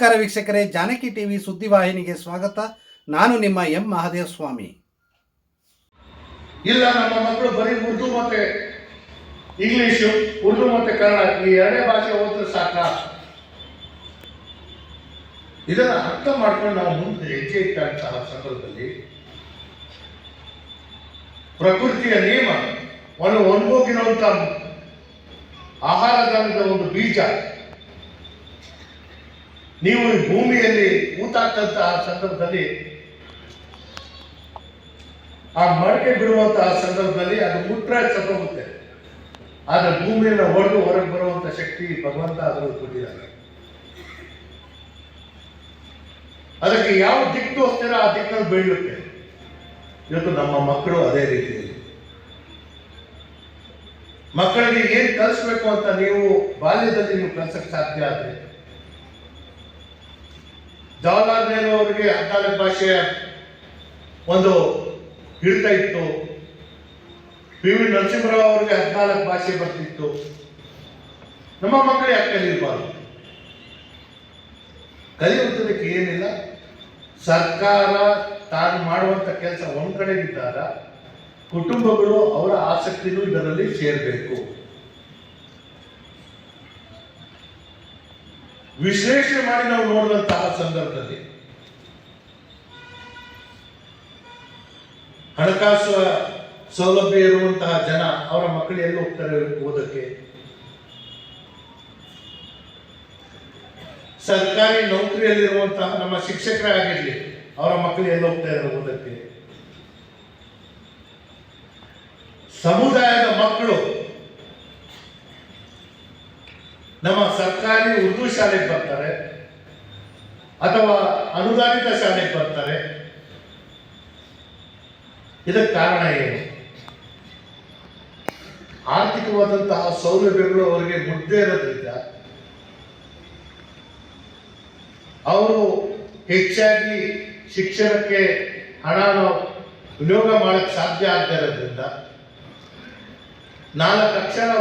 ನಮಸ್ಕಾರ ವೀಕ್ಷಕರೇ, ಜಾನಕಿ ಟಿವಿ ಸುದ್ದಿವಾಹಿನಿಗೆ ಸ್ವಾಗತ. ನಾನು ನಿಮ್ಮ ಎಂ ಮಹಾದೇವ ಸ್ವಾಮಿ ಇಲ್ಲ, ನಮ್ಮ ಮಕ್ಕಳು ಬರೀ ಉರ್ದು ಮತ್ತೆ ಇಂಗ್ಲಿಷು, ಉರ್ದು ಮತ್ತೆ ಕನ್ನಡ, ಈ ಎರಡೇ ಭಾಷೆ ಓದಿದ್ರೆ ಸಾಕ. ಇದನ್ನು ಅರ್ಥ ಮಾಡ್ಕೊಂಡು ನಾವು ಮುಂದೆ ಹೆಜ್ಜೆ ಇಟ್ಟಂತಹ ಸಂದರ್ಭದಲ್ಲಿ ಪ್ರಕೃತಿಯ ನಿಯಮ ಒಂದು ಒಣಗೋಗಿರುವಂತ ಆಹಾರ ಧಾನ್ಯದ ಒಂದು ಬೀಜ ನೀವು ಈ ಭೂಮಿಯಲ್ಲಿ ಆ ಸಂದರ್ಭದಲ್ಲಿ, ಆ ಮಡಕೆ ಬಿಡುವಂತಹ ಸಂದರ್ಭದಲ್ಲಿ ಅದು ಮುಟ್ರ ಸತ್ತೋಗುತ್ತೆ ಆದ್ರೆ ಭೂಮಿಯನ್ನು ಹೊಡೆದು ಹೊರಗೆ ಬರುವಂತ ಶಕ್ತಿ ಭಗವಂತ ಅದರಲ್ಲಿ ಕೊಟ್ಟಿದ್ದಾರೆ. ಅದಕ್ಕೆ ಯಾವ ದಿಕ್ಕು ಹೋಗ್ತೀರೋ ಆ ದಿಕ್ಕಲ್ಲಿ ಬೆಳೆಯುತ್ತೆ ಇವತ್ತು ನಮ್ಮ ಮಕ್ಕಳು ಅದೇ ರೀತಿಯಲ್ಲಿ. ಮಕ್ಕಳಿಗೆ ಏನ್ ಕಲಿಸ್ಬೇಕು ಅಂತ ನೀವು ಬಾಲ್ಯದಲ್ಲಿ ನೀವು ಕಲಿಸಕ್ಕೆ ಸಾಧ್ಯ ಆದ್ರೆ ಜವಾಹರ್ಲಾಲ್ ನೆಹರು ಅವರಿಗೆ ಹದಿನಾಲ್ಕು ಭಾಷೆಯ ಒಂದು ಹಿಡಿತ ಇತ್ತು. ಪಿ ವಿ ನರಸಿಂಹರಾವ್ ಅವರಿಗೆ ಹದಿನಾಲ್ಕು ಭಾಷೆ ಬರ್ತಿತ್ತು. ನಮ್ಮ ಮಕ್ಕಳು ಯಾಕೆ ಕಲಿಯಬಾರ್ದು ಕಲಿಯುವುದಕ್ಕೆ ಏನಿಲ್ಲ. ಸರ್ಕಾರ ತಾನು ಮಾಡುವಂಥ ಕೆಲಸ ಒಂದ್ ಕಡೆಗಿದ್ದಾಗ ಕುಟುಂಬಗಳು ಅವರ ಆಸಕ್ತಿನೂ ಇದರಲ್ಲಿ ಸೇರಬೇಕು. ವಿಶ್ಲೇಷಣೆ ಮಾಡಿ ನಾವು ನೋಡಿದಂತಹ ಸಂದರ್ಭದಲ್ಲಿ ಹಣಕಾಸು ಸೌಲಭ್ಯ ಇರುವಂತಹ ಜನ ಅವರ ಮಕ್ಕಳು ಎಲ್ಲಿ ಹೋಗ್ತಾರೆ ಓದಕ್ಕೆ? ಸರ್ಕಾರಿ ನೌಕರಿಯಲ್ಲಿರುವಂತಹ ನಮ್ಮ ಶಿಕ್ಷಕರೇ ಆಗಿರ್ಲಿ ಅವರ ಮಕ್ಕಳು ಎಲ್ಲಿ ಹೋಗ್ತಾ ಇದ್ದಾರೆ ಓದಕ್ಕೆ? ಸಮುದಾಯದ ಮಕ್ಕಳು ನಮ್ಮ ಸರ್ಕಾರಿ ಉರ್ದು ಶಾಲೆಗೆ ಬರ್ತಾರೆ ಅಥವಾ ಅನುದಾನಿತ ಶಾಲೆಗೆ ಬರ್ತಾರೆ. ಇದಕ್ಕೆ ಕಾರಣ ಏನು? ಆರ್ಥಿಕವಾದಂತಹ ಸೌಲಭ್ಯಗಳು ಅವರಿಗೆ ಮುದ್ದೆ ಇರೋದ್ರಿಂದ ಅವರು ಹೆಚ್ಚಾಗಿ ಶಿಕ್ಷಣಕ್ಕೆ ಹಣ ವಿನಿಯೋಗ ಮಾಡಕ್ಕೆ ಸಾಧ್ಯ ಆಗ್ತಾ ಇರೋದ್ರಿಂದ ನಾಲ್ಕು ಅಕ್ಷರ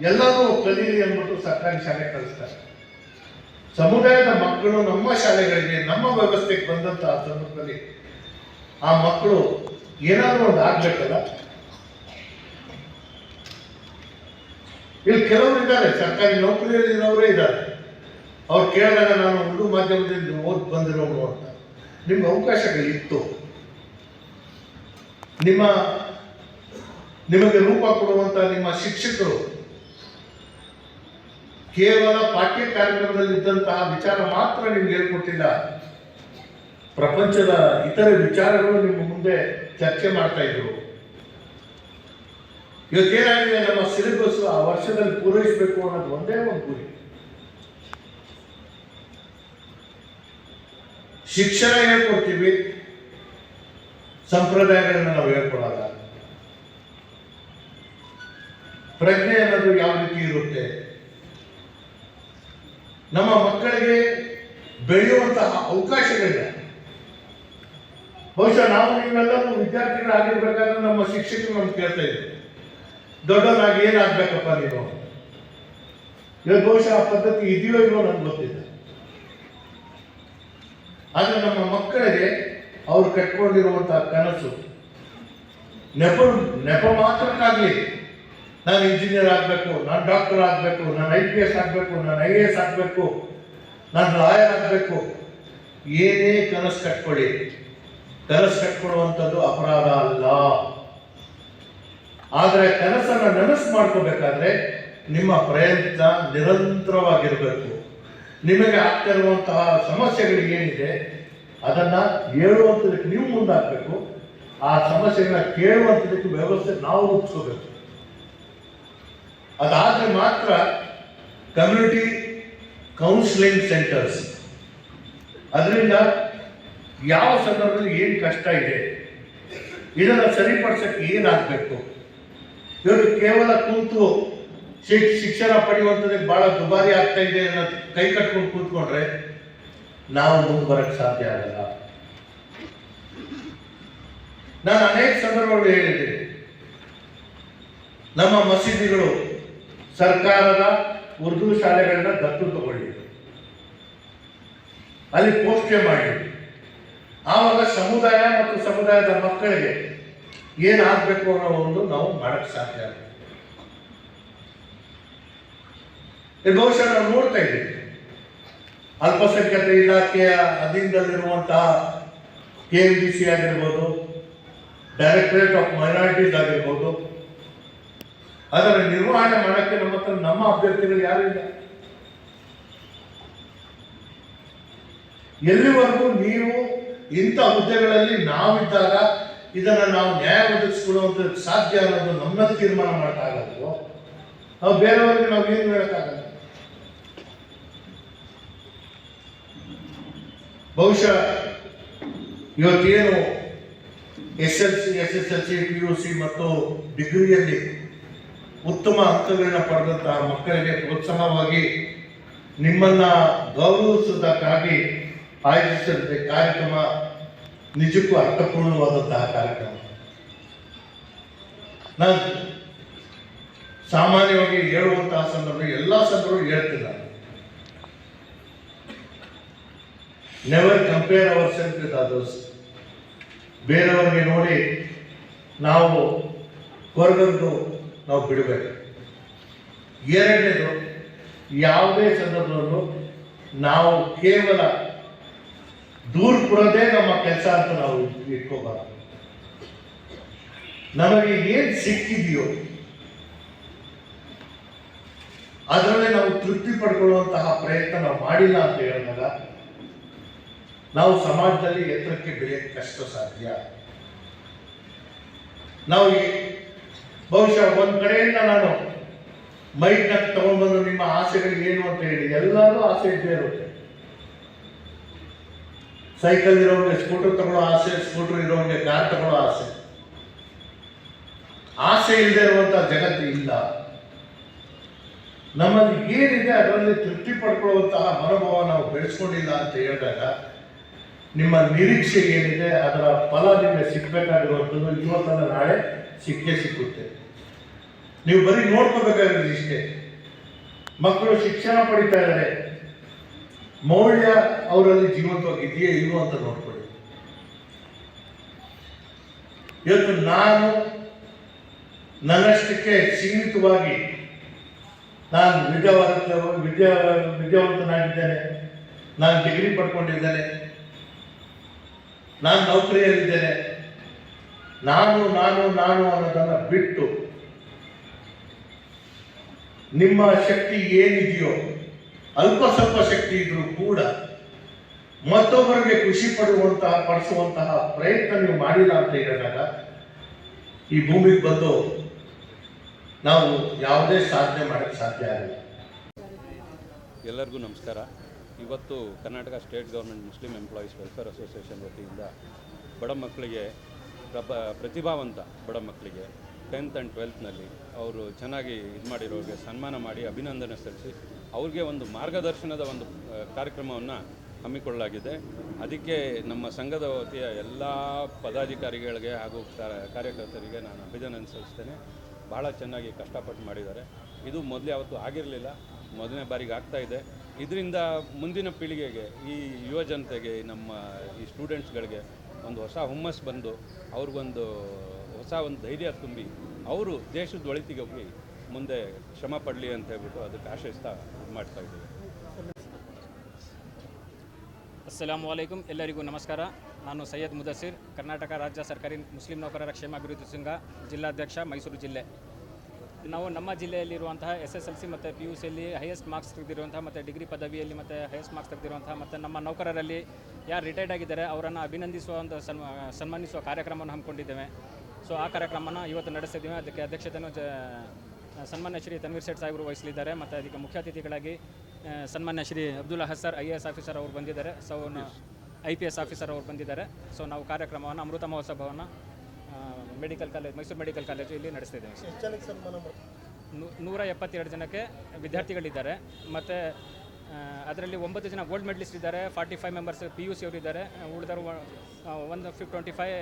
ಎಲ್ಲರೂ ಕಲೀಲಿ ಅಂದ್ಬಿಟ್ಟು ಸರ್ಕಾರಿ ಶಾಲೆ ಕಳಿಸ್ತಾರೆ. ಸಮುದಾಯದ ಮಕ್ಕಳು ನಮ್ಮ ಶಾಲೆಗಳಿಗೆ, ನಮ್ಮ ವ್ಯವಸ್ಥೆಗೆ ಬಂದಂತಹ ಸಂದರ್ಭದಲ್ಲಿ ಆ ಮಕ್ಕಳು ಏನಾದರೂ ಒಂದು ಆಗ್ಬೇಕಲ್ಲ? ಇಲ್ಲಿ ಕೆಲವರು ಇದ್ದಾರೆ, ಸರ್ಕಾರಿ ನೌಕರಿಯಲ್ಲಿ ಇರೋರೇ ಇದ್ದಾರೆ. ಅವ್ರು ಕೇಳಿದಾಗ ನಾನು ಉರ್ದು ಮಾಧ್ಯಮದಿಂದ ಓದ್ ಬಂದಿರೋನು ಅಂತ. ನಿಮ್ಗೆ ಅವಕಾಶಗಳಿತ್ತು ನಿಮ್ಮ, ನಿಮಗೆ ರೂಪ ಕೊಡುವಂತ ನಿಮ್ಮ ಶಿಕ್ಷಕರು ಕೇವಲ ಪಾಠ್ಯ ಕಾರ್ಯಕ್ರಮದಲ್ಲಿ ಇದ್ದಂತಹ ವಿಚಾರ ಮಾತ್ರ ನಿಮ್ಗೆ ಹೇಳ್ಕೊಟ್ಟಿಲ್ಲ. ಪ್ರಪಂಚದ ಇತರೆ ವಿಚಾರಗಳು ನಿಮ್ಮ ಮುಂದೆ ಚರ್ಚೆ ಮಾಡ್ತಾ ಇದ್ರು. ಇವತ್ತೇನಾಗಿದೆ ನಮ್ಮ ಸಿಲೆಬಸ್ ಆ ವರ್ಷದಲ್ಲಿ ಪೂರೈಸಬೇಕು ಅನ್ನೋದು ಒಂದೇ ಒಂದು ಗುರಿ. ಶಿಕ್ಷಣ ಹೇಳ್ಕೊಡ್ತೀವಿ. ಸಂಪ್ರದಾಯಗಳನ್ನ ನಾವು ಹೇಳ್ಕೊಡಲ್ಲ. ಪ್ರಜ್ಞೆ ಅನ್ನೋದು ಯಾವ ರೀತಿ ಇರುತ್ತೆ? ನಮ್ಮ ಮಕ್ಕಳಿಗೆ ಬೆಳೆಯುವಂತಹ ಅವಕಾಶಗಳಿಲ್ಲ ಬಹುಶಃ ನಾವು ನೀವೆಲ್ಲರೂ ವಿದ್ಯಾರ್ಥಿಗಳಾಗಿರ್ಬೇಕಾದ್ರೆ ನಮ್ಮ ಶಿಕ್ಷಕರು ನಮ್ಗೆ ಕೇಳ್ತಾ ಇದ್ರು. ದೊಡ್ಡವರಾಗಿ ಏನಾಗ್ಬೇಕಪ್ಪ ನೀವು? ಇವತ್ತು ಬಹುಶಃ ಆ ಪದ್ಧತಿ ಇದೆಯೋ ಇಲ್ಲೋ ನಮ್ಗೆ ಗೊತ್ತಿಲ್ಲ. ಆದ್ರೆ ನಮ್ಮ ಮಕ್ಕಳಿಗೆ ಅವ್ರು ಕಟ್ಕೊಂಡಿರುವಂತಹ ಕನಸು ನೆಪ ನೆಪ ಮಾತ್ರಕ್ಕಾಗ್ಲಿ ನಾನು ಇಂಜಿನಿಯರ್ ಆಗಬೇಕು, ನಾನು ಡಾಕ್ಟರ್ ಆಗಬೇಕು, ನಾನು ಐ ಪಿ ಎಸ್ ಆಗಬೇಕು, ನಾನು ಐ ಎ ಎಸ್ ಆಗಬೇಕು, ನಾನು ಲಾಯರ್ ಆಗಬೇಕು. ಏನೇ ಕನಸು ಕಟ್ಕೊಳ್ಳಿ. ಕನಸು ಕಟ್ಕೊಳ್ಳುವಂಥದ್ದು ಅಪರಾಧ ಅಲ್ಲ. ಆದರೆ ಕನಸನ್ನ ನನಸು ಮಾಡ್ಕೋಬೇಕಾದ್ರೆ ನಿಮ್ಮ ಪ್ರಯತ್ನ ನಿರಂತರವಾಗಿರಬೇಕು. ನಿಮಗೆ ಆಗ್ತಿರುವಂತಹ ಸಮಸ್ಯೆಗಳು ಏನಿದೆ, ಅದನ್ನ ಹೇಳುವಂಥದಕ್ಕೆ ನೀವು ಮುಂದಾಗಬೇಕು. ಆ ಸಮಸ್ಯೆಗಳನ್ನ ಕೇಳುವಂಥದಕ್ಕೆ ವ್ಯವಸ್ಥೆ ನಾವು ರೂಪಿಸ್ಕೋಬೇಕು. ಅದಾದ್ರೆ ಮಾತ್ರ ಕಮ್ಯುನಿಟಿ ಕೌನ್ಸಿಲಿಂಗ್ ಸೆಂಟರ್ಸ್ ಅದರಿಂದ ಯಾವ ಸಂದರ್ಭದಲ್ಲಿ ಏನು ಕಷ್ಟ ಇದೆ, ಇದನ್ನು ಸರಿಪಡಿಸಕ್ಕೆ ಏನಾಗಬೇಕು? ಇವರು ಕೇವಲ ಕೂತು ಶಿಕ್, ಶಿಕ್ಷಣ ಪಡೆಯುವಂಥದ್ದಕ್ಕೆ ಭಾಳ ದುಬಾರಿ ಆಗ್ತಾ ಇದೆ ಕೈ ಕಟ್ಕೊಂಡು ಕೂತ್ಕೊಂಡ್ರೆ ನಾವು ಮುಂದೆ ಬರೋಕ್ಕೆ ಸಾಧ್ಯ ಆಗಲ್ಲ. ನಾನು ಅನೇಕ ಸಂದರ್ಭಗಳು ಹೇಳಿದ್ದೀನಿ. ನಮ್ಮ ಮಸೀದಿಗಳು ಸರ್ಕಾರದ ಉರ್ದು ಶಾಲೆಗಳನ್ನ ದತ್ತು ತಗೊಳ್ಳಿ ಅಲ್ಲಿ ಪೋಸ್ಟೇ ಮಾಡಿ ಆವಾಗ ಸಮುದಾಯ ಮತ್ತು ಸಮುದಾಯದ ಮಕ್ಕಳಿಗೆ ಏನಾಗಬೇಕು ಅನ್ನೋ ಒಂದು ನಾವು ಮಾಡಕ್ಕೆ ಸಾಧ್ಯ ಆಗುತ್ತೆ ಬಹುಶಃ ನಾವು ನೋಡ್ತಾ ಇದ್ದೀವಿ. ಅಲ್ಪಸಂಖ್ಯಾತ ಇಲಾಖೆಯ ಅಧೀನದಲ್ಲಿರುವಂತಹ ಕೆ ಎಂ ಡಿ ಸಿ ಆಗಿರ್ಬೋದು ಡೈರೆಕ್ಟರೇಟ್ ಆಫ್ ಮೈನಾರಿಟೀಸ್ ಆಗಿರ್ಬೋದು ಅದರ ನಿರ್ವಹಣೆ ಮಾಡಕ್ಕೆ ನಮ್ಮ ಹತ್ರ ನಮ್ಮ ಅಭ್ಯರ್ಥಿಗಳು ಯಾರು ಇಲ್ಲ. ಎಲ್ಲಿವರೆಗೂ ನೀವು ಇಂಥ ಹುದ್ದೆಗಳಲ್ಲಿ ನಾವಿದ್ದಾಗ ಇದನ್ನ ನಾವು ನ್ಯಾಯ ಒದಗಿಸ್ಕೊಳ್ಳುವಂತ ಸಾಧ್ಯ ಅನ್ನೋದು ನಮ್ಮ ತೀರ್ಮಾನ ಮಾಡೋಕ್ಕಾಗಲ್ವೋ? ನಾವು ಬೇರೆಯವರಿಗೆ ನಾವು ಏನು ಹೇಳಕ್ಕಾಗಲ್ಲ? ಬಹುಶಃ ಇವತ್ತೇನು S L C, S S L C, P U C ಮತ್ತು ಡಿಗ್ರಿಯಲ್ಲಿ ಉತ್ತಮ ಅಂಕಗಳನ್ನ ಪಡೆದಂತಹ ಮಕ್ಕಳಿಗೆ ಪ್ರೋತ್ಸಾಹವಾಗಿ ನಿಮ್ಮನ್ನ ಗೌರವಿಸುವುದಕ್ಕಾಗಿ ಆಯೋಜಿಸಿದ ಕಾರ್ಯಕ್ರಮ ನಿಜಕ್ಕೂ ಅರ್ಥಪೂರ್ಣವಾದಂತಹ ಕಾರ್ಯಕ್ರಮ. ನಾನು ಸಾಮಾನ್ಯವಾಗಿ ಹೇಳುವಂತಹ ಸಂದರ್ಭ ಎಲ್ಲ ಸಂದರ್ಭ ಹೇಳ್ತಿಲ್ಲ. Never compare our self with others ಬೇರೆಯವರಿಗೆ ನೋಡಿ ನಾವು ಹೊರಗದ್ದು ನಾವು ಬಿಡಬೇಕು. ಎರಡನೇದು, ಯಾವುದೇ ಸಂದರ್ಭದಲ್ಲೂ ನಾವು ಕೇವಲ ದೂರ ಕೊಡೋದೇ ನಮ್ಮ ಕೆಲಸ ಅಂತ ನಾವು ಇಟ್ಕೋಬಾರ್ದು. ನಮಗೆ ಏನು ಸಿಕ್ಕಿದೆಯೋ, ಅದರಲ್ಲೇ ನಾವು ತೃಪ್ತಿ ಪಡ್ಕೊಳ್ಳುವಂತಹ ಪ್ರಯತ್ನ ನಾವು ಮಾಡಿಲ್ಲ ಅಂತ ಹೇಳಿದಾಗ, ನಾವು ಸಮಾಜದಲ್ಲಿ ಎತ್ತರಕ್ಕೆ ಬೆಳೆಯಕ್ಕೆ ಕಷ್ಟ ಸಾಧ್ಯ. ನಾವು ಬಹುಶಃ ಒಂದ್ ಕಡೆಯಿಂದ ನಾನು ಮೈಕ್ ತಗೊಂಡ್ಬಂದು ನಿಮ್ಮ ಆಸೆಗಳು ಏನು ಅಂತ ಹೇಳಿ ಎಲ್ಲರೂ ಆಸೆ ಇದ್ದೇ ಇರುತ್ತೆ. ಸೈಕಲ್ ಇರೋರಿಗೆ ಸ್ಕೂಟರ್ ತಗೊಳ್ಳೋ ಆಸೆ, ಸ್ಕೂಟರ್ ಇರೋರಿಗೆ ಕಾರ್ ತಗೊಳ್ಳೋ ಆಸೆ. ಆಸೆ ಇಲ್ಲದೆ ಇರುವಂತ ಜಗತ್ತು ಇಲ್ಲ. ನಮ್ಮಲ್ಲಿ ಏನಿದೆ ಅದರಲ್ಲಿ ತೃಪ್ತಿ ಪಡ್ಕೊಳ್ಳುವಂತಹ ಮನೋಭಾವ ನಾವು ಬೆಳೆಸ್ಕೊಂಡಿಲ್ಲ ಅಂತ ಹೇಳಿದಾಗ ನಿಮ್ಮ ನಿರೀಕ್ಷೆ ಏನಿದೆ, ಅದರ ಫಲ ನಿಮಗೆ ಸಿಗಬೇಕಾಗಿರುವಂಥದ್ದು ಇವತ್ತಲ್ಲ ನಾಳೆ ಸಿಕ್ಕೇ ಸಿಕ್ಕುತ್ತೆ. ನೀವು ಬರೀ ನೋಡ್ಕೋಬೇಕಾಗಿರೋದು ಇಷ್ಟೇ. ಮಕ್ಕಳು ಶಿಕ್ಷಣ ಪಡಿತಾ ಇದ್ದಾರೆ. ಮೌಲ್ಯ ಅವರಲ್ಲಿ ಜೀವಂತವಾಗಿದೆಯೇ ಇಲ್ವೋ ಅಂತ ನೋಡ್ಕೊಳ್ಳಿ. ಇವತ್ತು ನಾನು ನನ್ನಷ್ಟಕ್ಕೆ ಸೀಮಿತವಾಗಿ ನಾನು ವಿದ್ಯಾವಂತ ವಿದ್ಯಾ ವಿದ್ಯಾವಂತನಾಗಿದ್ದೇನೆ. ನಾನು ಡಿಗ್ರಿ ಪಡ್ಕೊಂಡಿದ್ದೇನೆ. ನಾನು ನೌಕರಿಯಲ್ಲಿದ್ದೇನೆ. ನಾನು ನಾನು ನಾನು ಅನ್ನೋದನ್ನ ಬಿಟ್ಟು ನಿಮ್ಮ ಶಕ್ತಿ ಏನಿದೆಯೋ, ಅಲ್ಪ ಸ್ವಲ್ಪ ಶಕ್ತಿ ಇದ್ರೂ ಕೂಡ ಮತ್ತೊಬ್ಬರಿಗೆ ಖುಷಿ ಪಡುವಂತಹ, ಪಡಿಸುವಂತಹ ಪ್ರಯತ್ನ ನೀವು ಮಾಡಿಲ್ಲ ಅಂತ ಹೇಳಿದಾಗ ಈ ಭೂಮಿಗೆ ಬಂದು ನಾವು ಯಾವುದೇ ಸಾಧನೆ ಮಾಡಕ್ಕೆ ಸಾಧ್ಯ ಆಗಿಲ್ಲ. ಎಲ್ಲರಿಗೂ ನಮಸ್ಕಾರ. ಇವತ್ತು Karnataka state government Muslim employees welfare association ವತಿಯಿಂದ ಬಡ ಮಕ್ಕಳಿಗೆ ಪ್ರಬ ಪ್ರತಿಭಾವಂತ ಬಡ ಮಕ್ಕಳಿಗೆ ಟೆಂತ್ ಆ್ಯಂಡ್ ಟ್ವೆಲ್ತ್ನಲ್ಲಿ ಅವರು ಚೆನ್ನಾಗಿ ಇದು ಮಾಡಿರೋರಿಗೆ ಸನ್ಮಾನ ಮಾಡಿ ಅಭಿನಂದನೆ ಸಲ್ಲಿಸಿ ಅವ್ರಿಗೆ ಒಂದು ಮಾರ್ಗದರ್ಶನದ ಒಂದು ಕಾರ್ಯಕ್ರಮವನ್ನು ಹಮ್ಮಿಕೊಳ್ಳಲಾಗಿದೆ. ಅದಕ್ಕೆ ನಮ್ಮ ಸಂಘದ ವತಿಯ ಎಲ್ಲ ಪದಾಧಿಕಾರಿಗಳಿಗೆ ಹಾಗೂ ಕಾರ್ಯಕರ್ತರಿಗೆ ನಾನು ಅಭಿನಂದನೆ ಸಲ್ಲಿಸ್ತೇನೆ. ಭಾಳ ಚೆನ್ನಾಗಿ ಕಷ್ಟಪಟ್ಟು ಮಾಡಿದ್ದಾರೆ. ಇದು ಮೊದಲು ಯಾವತ್ತೂ ಆಗಿರಲಿಲ್ಲ. ಮೊದಲನೇ ಬಾರಿಗೆ ಆಗ್ತಾ ಇದೆ. ಇದರಿಂದ ಮುಂದಿನ ಪೀಳಿಗೆಗೆ, ಈ ಯುವ ಜನತೆಗೆ, ನಮ್ಮ ಈ ಸ್ಟೂಡೆಂಟ್ಸ್ಗಳಿಗೆ ಒಂದು ಹೊಸ ಹುಮ್ಮಸ್ ಬಂದು, ಅವ್ರಿಗೊಂದು ಹೊಸ ಒಂದು ಧೈರ್ಯ ತುಂಬಿ, ಅವರು ದೇಶದ ಒಳಿತಿಗೆ ಹೋಗಿ ಮುಂದೆ ಶ್ರಮ ಪಡಲಿ ಅಂತ ಹೇಳ್ಬಿಟ್ಟು ಅದಕ್ಕೆ ಆಶಯಿಸ್ತಾ ಇದು ಮಾಡ್ತಾ ಇದ್ದೀವಿ. ಅಸ್ಸಲಾಮು ವಲೈಕುಮ್ ಎಲ್ಲರಿಗೂ ನಮಸ್ಕಾರ. ನಾನು ಸೈಯದ್ ಮುದಸಿರ್ ಕರ್ನಾಟಕ ರಾಜ್ಯ ಸರ್ಕಾರಿ ಮುಸ್ಲಿಂ ನೌಕರರ ಕ್ಷೇಮಾಭಿವೃದ್ಧಿ ಸಂಘ, ಜಿಲ್ಲಾಧ್ಯಕ್ಷ ಮೈಸೂರು ಜಿಲ್ಲೆ. ನಾವು ನಮ್ಮ ಜಿಲ್ಲೆಯಲ್ಲಿರುವಂತಹ ಎಸ್ ಎಸ್ ಎಲ್ ಸಿ ಮತ್ತು ಪಿ ಯು ಸಿಯಲ್ಲಿ ಹೈಯೆಸ್ಟ್ ಮಾರ್ಕ್ಸ್ ತೆಗೆದಿರುವಂತಹ ಮತ್ತು ಡಿಗ್ರಿ ಪದವಿಯಲ್ಲಿ ಮತ್ತು ಹೈಯೆಸ್ಟ್ ಮಾರ್ಕ್ಸ್ ತೆಗೆದಿರುವಂತಹ ಮತ್ತು ನಮ್ಮ ನೌಕರರಲ್ಲಿ ಯಾರು ರಿಟೈರ್ಡ್ ಆಗಿದ್ದಾರೆ ಅವರನ್ನು ಅಭಿನಂದಿಸುವ ಒಂದು ಸನ್ಮಾ ಸನ್ಮಾನಿಸುವ ಕಾರ್ಯಕ್ರಮವನ್ನು ಹಮ್ಮಿಕೊಂಡಿದ್ದೇವೆ. ಸೊ ಆ ಕಾರ್ಯಕ್ರಮನ ಇವತ್ತು ನಡೆಸಿದ್ದೀವಿ ಅದಕ್ಕೆ ಅಧ್ಯಕ್ಷತೆಯನ್ನು ಜ ಸನ್ಮಾನ್ಯ ಶ್ರೀ ತನ್ವೀರ್ ಸೇಠ್ ಸಾಹೇಬರು ವಹಿಸಲಿದ್ದಾರೆ. ಮತ್ತು ಅದಕ್ಕೆ ಮುಖ್ಯ ಅತಿಥಿಗಳಾಗಿ ಸನ್ಮಾನ್ಯ ಶ್ರೀ ಅಬ್ದುಲ್ ಹಸರ್ ಐ ಎ ಎಸ್ ಆಫೀಸರ್ ಅವರು ಬಂದಿದ್ದಾರೆ. So I P S officer ಅವರು ಬಂದಿದ್ದಾರೆ. ಸೊ ನಾವು ಕಾರ್ಯಕ್ರಮವನ್ನು ಅಮೃತ ಮಹೋತ್ಸವವನ್ನು medical college Mysuru medical college ಇಲ್ಲಿ ನಡೆಸ್ತಿದ್ದೇವೆ ನೂ- ನೂರ ಎಪ್ಪತ್ತೆರಡು ಜನಕ್ಕೆ ವಿದ್ಯಾರ್ಥಿಗಳಿದ್ದಾರೆ. ಮತ್ತು ಅದರಲ್ಲಿ ಒಂಬತ್ತು ಜನ ಗೋಲ್ಡ್ ಮೆಡಲಿಸ್ಟ್ ಇದ್ದಾರೆ forty five members P U C ಅವರಿದ್ದಾರೆ ಉಳಿದವರು ಒಂದು ಫಿಫ್ twenty five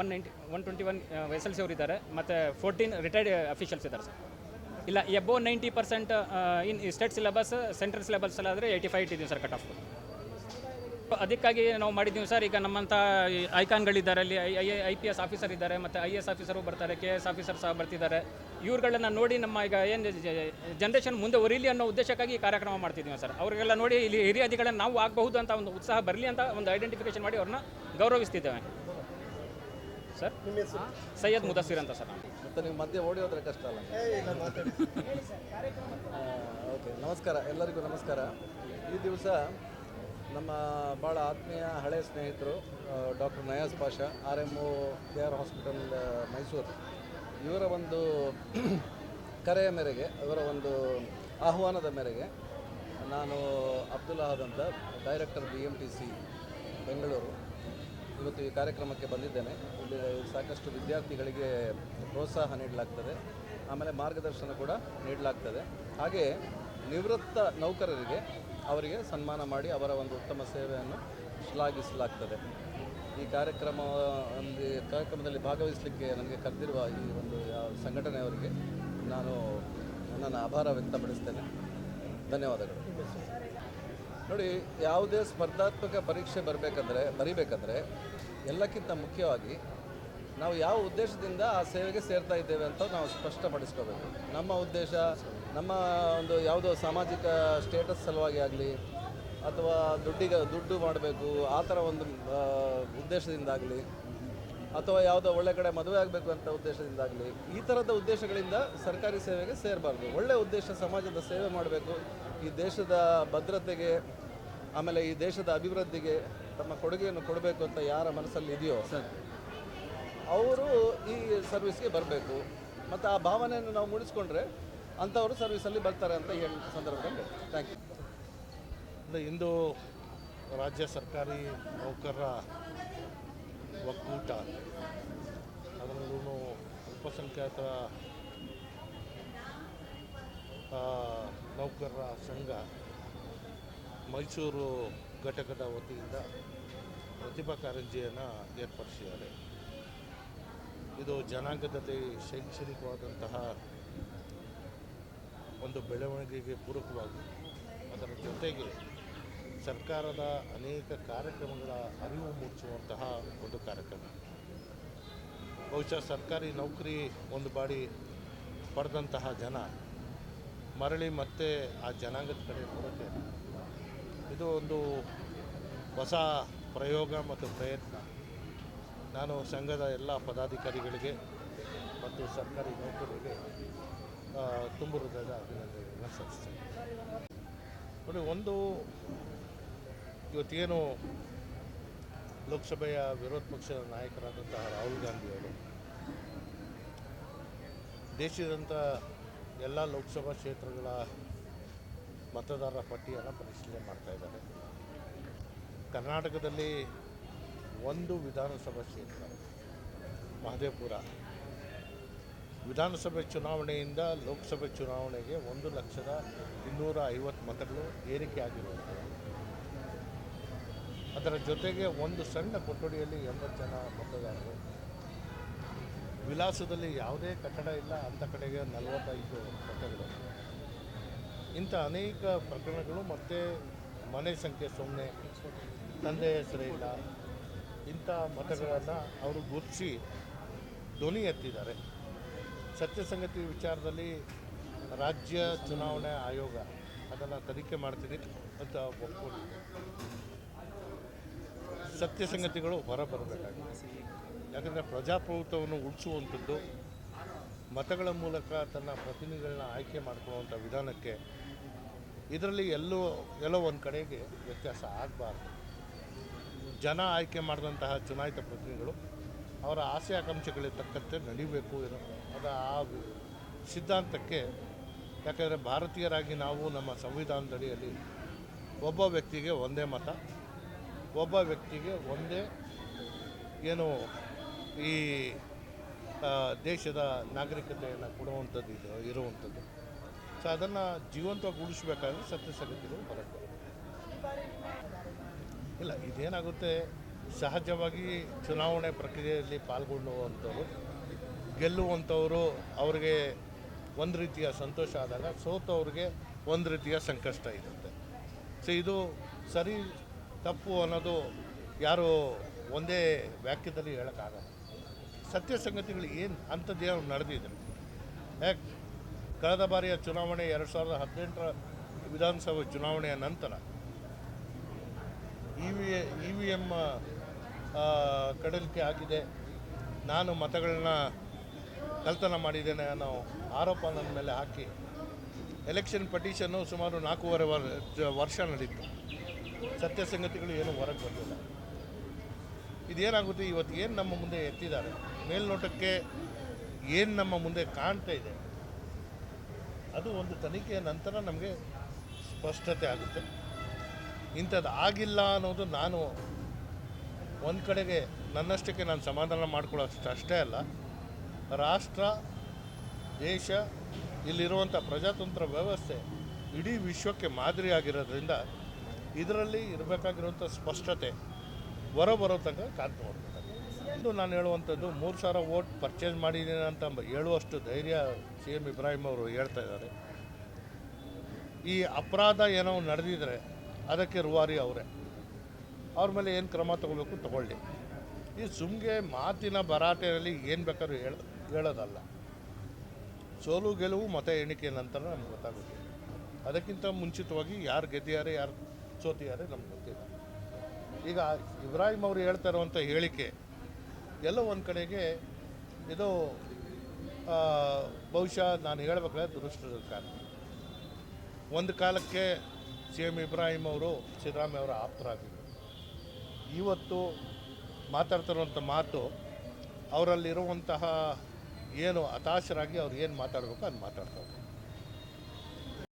one ninety one twenty one S L C ಅವರಿದ್ದಾರೆ ಮತ್ತು ಫೋರ್ಟೀನ್ ರಿಟೈರ್ಡ್ ಅಫಿಷಿಯಲ್ಸ್ ಇದ್ದಾರೆ ಸರ್. ಇಲ್ಲ above ninety percent in state syllabus central syllabus ಆದರೆ ಏಯ್ಟಿ ಫೈವ್ ಇಟ್ಟಿದ್ದೀವಿ ಸರ್ ಕಟ್ ಆಫ್ ಅದಕ್ಕಾಗಿ ನಾವು ಮಾಡಿದ್ದೀವಿ ಸರ್. ಈಗ ನಮ್ಮಂಥ ಐಕಾನ್ಗಳಿದ್ದಾರೆ. ಅಲ್ಲಿ I I P S officer ಇದ್ದಾರೆ ಮತ್ತು ಐ ಎಸ್ ಆಫೀಸರು ಬರ್ತಾರೆ ಕೆ ಎಸ್ ಆಫೀಸರ್ ಸಹ ಬರ್ತಿದ್ದಾರೆ. ಇವ್ರುಗಳನ್ನ ನೋಡಿ ನಮ್ಮ ಈಗ ಏನು ಜನ್ರೇಷನ್ ಮುಂದೆ ಒರಿಲಿ ಅನ್ನೋ ಉದ್ದೇಶಕ್ಕಾಗಿ ಈ ಕಾರ್ಯಕ್ರಮ ಮಾಡ್ತಿದ್ದೀವಿ ಸರ್. ಅವರಿಗೆಲ್ಲ ನೋಡಿ ಇಲ್ಲಿ ಹಿರಿಯ ಅಧಿಕಾರಿಗಳನ್ನ ನಾವು ಆಗಬಹುದು ಅಂತ ಒಂದು ಉತ್ಸಾಹ ಬರಲಿ ಅಂತ ಒಂದು ಐಡೆಂಟಿಫಿಕೇಶನ್ ಮಾಡಿ ಅವ್ರನ್ನ ಗೌರವಿಸ್ತಿದ್ದೇವೆ. ಸರ್? ಸೈಯದ್ ಮುದಸ್ಸಿರ್ ಅಂತ ಸರ್ ನಾವು ಮತ್ತೆ ನೀವು ಮಧ್ಯೆ ಓಡಿ ಹೋದ್ರೆ ಕಷ್ಟ ಅಲ್ಲ? ಓಕೆ ನಮಸ್ಕಾರ. ಎಲ್ಲರಿಗೂ ನಮಸ್ಕಾರ. ಈ ದಿವಸ ನಮ್ಮ ಭಾಳ ಆತ್ಮೀಯ ಹಳೆಯ ಸ್ನೇಹಿತರು doctor Niyaz Pasha, R M O K R hospital Mysuru. ಇವರ ಒಂದು ಕರೆಯ ಮೇರೆಗೆ, ಇವರ ಒಂದು ಆಹ್ವಾನದ ಮೇರೆಗೆ ನಾನು Abdul Ahad director B M T C Bengaluru ಇವತ್ತು ಈ ಕಾರ್ಯಕ್ರಮಕ್ಕೆ ಬಂದಿದ್ದೇನೆ. ಇಲ್ಲಿ ಸಾಕಷ್ಟು ವಿದ್ಯಾರ್ಥಿಗಳಿಗೆ ಪ್ರೋತ್ಸಾಹ ನೀಡಲಾಗ್ತದೆ. ಆಮೇಲೆ ಮಾರ್ಗದರ್ಶನ ಕೂಡ ನೀಡಲಾಗ್ತದೆ. ಹಾಗೆ ನಿವೃತ್ತ ನೌಕರರಿಗೆ ಅವರಿಗೆ ಸನ್ಮಾನ ಮಾಡಿ ಅವರ ಒಂದು ಉತ್ತಮ ಸೇವೆಯನ್ನು ಶ್ಲಾಘಿಸಲಾಗ್ತದೆ. ಈ ಕಾರ್ಯಕ್ರಮ, ಒಂದು ಕಾರ್ಯಕ್ರಮದಲ್ಲಿ ಭಾಗವಹಿಸಲಿಕ್ಕೆ ನನಗೆ ಕರೆದಿರುವ ಈ ಒಂದು ಯಾವ ಸಂಘಟನೆಯವರಿಗೆ ನಾನು ನನ್ನ ಆಭಾರ ವ್ಯಕ್ತಪಡಿಸ್ತೇನೆ. ಧನ್ಯವಾದಗಳು. ನೋಡಿ, ಯಾವುದೇ ಸ್ಪರ್ಧಾತ್ಮಕ ಪರೀಕ್ಷೆ ಬರಬೇಕಂದ್ರೆ, ಬರೀಬೇಕಂದ್ರೆ ಎಲ್ಲಕ್ಕಿಂತ ಮುಖ್ಯವಾಗಿ ನಾವು ಯಾವ ಉದ್ದೇಶದಿಂದ ಆ ಸೇವೆಗೆ ಸೇರ್ತಾ ಇದ್ದೇವೆ ಅಂತ ನಾವು ಸ್ಪಷ್ಟಪಡಿಸ್ಕೋಬೇಕು. ನಮ್ಮ ಉದ್ದೇಶ ನಮ್ಮ ಒಂದು ಯಾವುದೋ ಸಾಮಾಜಿಕ ಸ್ಟೇಟಸ್ ಸಲುವಾಗಿ ಆಗಲಿ ಅಥವಾ ದುಡ್ಡಿಗೆ ದುಡ್ಡು ಮಾಡಬೇಕು ಆ ಥರ ಒಂದು ಉದ್ದೇಶದಿಂದಾಗಲಿ ಅಥವಾ ಯಾವುದೋ ಒಳ್ಳೆ ಕಡೆ ಮದುವೆ ಆಗಬೇಕು ಅಂತ ಉದ್ದೇಶದಿಂದಾಗಲಿ ಈ ಥರದ ಉದ್ದೇಶಗಳಿಂದ ಸರ್ಕಾರಿ ಸೇವೆಗೆ ಸೇರಬಾರ್ದು. ಒಳ್ಳೆಯ ಉದ್ದೇಶ ಸಮಾಜದ ಸೇವೆ ಮಾಡಬೇಕು. ಈ ದೇಶದ ಭದ್ರತೆಗೆ ಆಮೇಲೆ ಈ ದೇಶದ ಅಭಿವೃದ್ಧಿಗೆ ತಮ್ಮ ಕೊಡುಗೆಯನ್ನು ಕೊಡಬೇಕು ಅಂತ ಯಾರ ಮನಸ್ಸಲ್ಲಿ ಇದೆಯೋ ಅವರು ಈ ಸರ್ವಿಸ್ಗೆ ಬರಬೇಕು. ಮತ್ತು ಆ ಭಾವನೆಯನ್ನು ನಾವು ಮೂಡಿಸ್ಕೊಂಡ್ರೆ ಅಂಥವರು ಸರ್ವಿಸಲ್ಲಿ ಬರ್ತಾರೆ ಅಂತ ಹೇಳಿ ಸಂದರ್ಭದಲ್ಲಿ ಥ್ಯಾಂಕ್ ಯು ಅಂದರೆ ಇಂದು ರಾಜ್ಯ ಸರ್ಕಾರಿ ನೌಕರರ ಒಕ್ಕೂಟ ಅದರಲ್ಲೂ ಅಲ್ಪಸಂಖ್ಯಾತ ನೌಕರರ ಸಂಘ ಮೈಸೂರು ಘಟಕದ ವತಿಯಿಂದ ಪ್ರತಿಭಾ ಕಾರಂಜಿಯನ್ನು ಏರ್ಪಡಿಸಿದ್ದಾರೆ. ಇದು ಜನಾಂಗದಲ್ಲಿ ಶೈಕ್ಷಣಿಕವಾದಂತಹ ಒಂದು ಬೆಳವಣಿಗೆಗೆ ಪೂರಕವಾಗಿ ಅದರ ಜೊತೆಗೆ ಸರ್ಕಾರದ ಅನೇಕ ಕಾರ್ಯಕ್ರಮಗಳ ಅರಿವು ಮೂಡಿಸುವಂತಹ ಒಂದು ಕಾರ್ಯಕ್ರಮ. ಬಹುಶಃ ಸರ್ಕಾರಿ ನೌಕರಿ ಒಂದು ಬಾಡಿ ಪಡೆದಂತಹ ಜನ ಮರಳಿ ಮತ್ತೆ ಆ ಜನಾಂಗದ ಕಡೆ ನೋಡೋಕ್ಕೆ ಇದು ಒಂದು ಹೊಸ ಪ್ರಯೋಗ ಮತ್ತು ಪ್ರಯತ್ನ. ನಾನು ಸಂಘದ ಎಲ್ಲ ಪದಾಧಿಕಾರಿಗಳಿಗೆ ಮತ್ತು ಸರ್ಕಾರಿ ನೌಕರರಿಗೆ ತುಂಬ ಹೃದಯದ ಅಭಿನಂದನೆಗಳನ್ನು ನೋಡಿ, ಒಂದು ಇವತ್ತೇನು ಲೋಕಸಭೆಯ ವಿರೋಧ ಪಕ್ಷದ ನಾಯಕರಾದಂತಹ ರಾಹುಲ್ ಗಾಂಧಿಯವರು ದೇಶದಂಥ ಎಲ್ಲ ಲೋಕಸಭಾ ಕ್ಷೇತ್ರಗಳ ಮತದಾರರ ಪಟ್ಟಿಯನ್ನು ಪರಿಶೀಲನೆ ಮಾಡ್ತಾಯಿದ್ದಾರೆ ಕರ್ನಾಟಕದಲ್ಲಿ ಒಂದು ವಿಧಾನಸಭಾ ಕ್ಷೇತ್ರ, ಮಹದೇವಪುರ. ವಿಧಾನಸಭೆ ಚುನಾವಣೆಯಿಂದ ಲೋಕಸಭೆ ಚುನಾವಣೆಗೆ ಒಂದು ಲಕ್ಷದ ಇನ್ನೂರ ಐವತ್ತು ಮತಗಳು ಏರಿಕೆ ಅದರ ಜೊತೆಗೆ ಒಂದು ಸಣ್ಣ ಕೊಠಡಿಯಲ್ಲಿ ಎಂಬತ್ತು ಜನ ಮತದಾರರು. ವಿಲಾಸದಲ್ಲಿ ಯಾವುದೇ ಕಟ್ಟಡ ಇಲ್ಲ, ಅಂಥ ಕಡೆಗೆ ನಲವತ್ತೈದು ಮತಗಳು. ಇಂಥ ಅನೇಕ ಪ್ರಕರಣಗಳು ಮತ್ತು ಮನೆ ಸಂಖ್ಯೆ ಸೊನ್ನೆ, ತಂದೆ ಹೆಸರೇ ಇಲ್ಲ. ಇಂಥ ಮತಗಳನ್ನು ಅವರು ಗುರುತಿಸಿ ಧ್ವನಿ ಎತ್ತಿದ್ದಾರೆ. ಸತ್ಯಸಂಗತಿ ವಿಚಾರದಲ್ಲಿ ರಾಜ್ಯ ಚುನಾವಣೆ ಆಯೋಗ ಅದನ್ನು ತನಿಖೆ ಮಾಡ್ತೀನಿ ಅಂತ ಒಪ್ಕೊಂಡಿದೆ. ಹೊರ ಹೊರಬರಬೇಕಾಗಿದೆ. ಯಾಕಂದರೆ ಪ್ರಜಾಪ್ರಭುತ್ವವನ್ನು ಉಳಿಸುವಂಥದ್ದು, ಮತಗಳ ಮೂಲಕ ತನ್ನ ಪ್ರತಿನಿಧಿಗಳನ್ನ ಆಯ್ಕೆ ಮಾಡ್ಕೊಳ್ಳುವಂಥ ವಿಧಾನಕ್ಕೆ ಇದರಲ್ಲಿ ಎಲ್ಲೋ ಎಲ್ಲೋ ಒಂದು ಕಡೆಗೆ ವ್ಯತ್ಯಾಸ ಆಗಬಾರ್ದು. ಜನ ಆಯ್ಕೆ ಮಾಡಿದಂತಹ ಚುನಾಯಿತ ಪ್ರತಿನಿಧಿಗಳು ಅವರ ಆಸೆ ಆಕಾಂಕ್ಷೆಗಳಿಗೆ ತಕ್ಕಂತೆ ನಡಿಬೇಕು ಏನೋ ಅದು ಆ ಸಿದ್ಧಾಂತಕ್ಕೆ, ಯಾಕಂದರೆ ಭಾರತೀಯರಾಗಿ ನಾವು ನಮ್ಮ ಸಂವಿಧಾನದಡಿಯಲ್ಲಿ ಒಬ್ಬ ವ್ಯಕ್ತಿಗೆ ಒಂದೇ ಮತ, ಒಬ್ಬ ವ್ಯಕ್ತಿಗೆ ಒಂದೇ ಏನು ಈ ದೇಶದ ನಾಗರಿಕತೆಯನ್ನು ಕೊಡುವಂಥದ್ದು ಇದು, ಇರುವಂಥದ್ದು. ಸೊ ಅದನ್ನು ಜೀವಂತವಾಗಿ ಸತ್ಯ ಸತ್ಯಸಂಗತಿಗಳು ಹೊರಟು. ಇಲ್ಲ, ಇದೇನಾಗುತ್ತೆ? ಸಹಜವಾಗಿ ಚುನಾವಣೆ ಪ್ರಕ್ರಿಯೆಯಲ್ಲಿ ಪಾಲ್ಗೊಳ್ಳುವಂಥವ್ರು, ಗೆಲ್ಲುವಂಥವರು ಅವ್ರಿಗೆ ಒಂದು ರೀತಿಯ ಸಂತೋಷ ಆದಾಗ ಸೋತವ್ರಿಗೆ ಒಂದು ರೀತಿಯ ಸಂಕಷ್ಟ ಇರುತ್ತೆ. ಸೊ ಇದು ಸರಿ ತಪ್ಪು ಅನ್ನೋದು ಯಾರು ಒಂದೇ ವಾಕ್ಯದಲ್ಲಿ ಹೇಳೋಕ್ಕಾಗಲ್ಲ. ಸತ್ಯ ಸಂಗತಿಗಳು ಏನು ಅಂಥದ್ದೇನು ನಡೆದಿದ್ರು. ಯಾಕೆ ಕಳೆದ ಬಾರಿಯ ಚುನಾವಣೆ ಎರಡು ಸಾವಿರದ ಹದಿನೆಂಟರ ವಿಧಾನಸಭೆ ಚುನಾವಣೆಯ ನಂತರ E V E V M ಕಡಲಿಕೆ ಆಗಿದೆ. ನಾನು ಮತಗಳನ್ನ ಕಲ್ತನ ಮಾಡಿದ್ದೇನೆ ಅನ್ನೋ ಆರೋಪ ನನ್ನ ಮೇಲೆ ಹಾಕಿ. ಎಲೆಕ್ಷನ್ ಪಟಿಷನ್ನು ಸುಮಾರು ನಾಲ್ಕೂವರೆ ವರ್- ವರ್ಷ ನಡೀತು. ಸತ್ಯ ಸಂಗತಿಗಳು ಏನೂ ಹೊರಗೆ ಬಂದಿಲ್ಲ. ಇದೇನಾಗುತ್ತೆ, ಇವತ್ತು ಏನು ನಮ್ಮ ಮುಂದೆ ಎತ್ತಿದ್ದಾರೆ? ಮೇಲ್ನೋಟಕ್ಕೆ ಏನು ನಮ್ಮ ಮುಂದೆ ಕಾಣ್ತಾ ಇದೆ? ಅದು ಒಂದು ತನಿಖೆಯ ನಂತರ ನಮಗೆ ಸ್ಪಷ್ಟತೆ ಆಗುತ್ತೆ. ಇಂಥದ್ದು ಆಗಿಲ್ಲ ಅನ್ನೋದು ನಾನು ಒಂದು ಕಡೆಗೆ ನನ್ನಷ್ಟಕ್ಕೆ ನಾನು ಸಮಾಧಾನ ಮಾಡ್ಕೊಳ್ಳೋಷ್ಟು ಅಷ್ಟೇ ಅಲ್ಲ, ರಾಷ್ಟ್ರ, ದೇಶ ಇಲ್ಲಿರುವಂಥ ಪ್ರಜಾತಂತ್ರ ವ್ಯವಸ್ಥೆ ಇಡೀ ವಿಶ್ವಕ್ಕೆ ಮಾದರಿಯಾಗಿರೋದ್ರಿಂದ ಇದರಲ್ಲಿ ಇರಬೇಕಾಗಿರುವಂಥ ಸ್ಪಷ್ಟತೆ ಹೊರಬರೋ ತನಕ ಕಾದು ನೋಡ್ಬೇಕಾಗುತ್ತೆ ಇದು ನಾನು ಹೇಳುವಂಥದ್ದು ಮೂರು ಸಾವಿರ ವೋಟ್ ಪರ್ಚೇಸ್ ಮಾಡಿದ್ದೀನಿ ಅಂತ ಹೇಳುವಷ್ಟು ಧೈರ್ಯ ಸಿ ಎಂ ಇಬ್ರಾಹಿಂ ಅವರು ಹೇಳ್ತಾ ಇದ್ದಾರೆ. ಈ ಅಪರಾಧ ಏನೋ ನಡೆದಿದ್ರೆ ಅದಕ್ಕೆ ರುವಾರಿ ಅವರೇ. ಅವ್ರ ಮೇಲೆ ಏನು ಕ್ರಮ ತಗೋಬೇಕು ತಗೊಳ್ಳಿ. ಈ ಸುಮ್ಗೆ ಮಾತಿನ ಭರಾಟೆಯಲ್ಲಿ ಏನು ಬೇಕಾದ್ರೂ ಹೇಳ, ಹೇಳೋದಲ್ಲ. ಸೋಲು, ಗೆಲುವು, ಮತ ಎಣಿಕೆ ನಂತರ ನಮ್ಗೆ ಗೊತ್ತಾಗುತ್ತೆ. ಅದಕ್ಕಿಂತ ಮುಂಚಿತವಾಗಿ ಯಾರು ಗೆದ್ದಿದ್ದಾರೆ, ಯಾರು ಸೋತಿದ್ದಾರೆ ನಮ್ಗೆ ಗೊತ್ತಿಲ್ಲ. ಈಗ ಇಬ್ರಾಹಿಂ ಅವರು ಹೇಳ್ತಾ ಇರುವಂಥ ಹೇಳಿಕೆ, ಎಲ್ಲೋ ಒಂದು ಕಡೆಗೆ ಇದು ಬಹುಶಃ ನಾನು ಹೇಳಬೇಕಾದ್ರೆ ದುರಷ್ಟದ ಕಾರಣ ಒಂದು ಕಾಲಕ್ಕೆ ಸಿ ಎಂ ಇಬ್ರಾಹಿಂ ಅವರು, ಸಿದ್ದರಾಮಯ್ಯ ಅವರ ಆಪ್ತರಾಗಿದ್ದರು. ಇವತ್ತು ಮಾತಾಡ್ತಿರುವಂಥ ಮಾತು ಅವರಲ್ಲಿರುವಂತಹ ಏನು ಹತಾಶರಾಗಿ ಅವ್ರು ಏನು ಮಾತಾಡಬೇಕು ಅದು ಮಾತಾಡ್ತಾರೆ.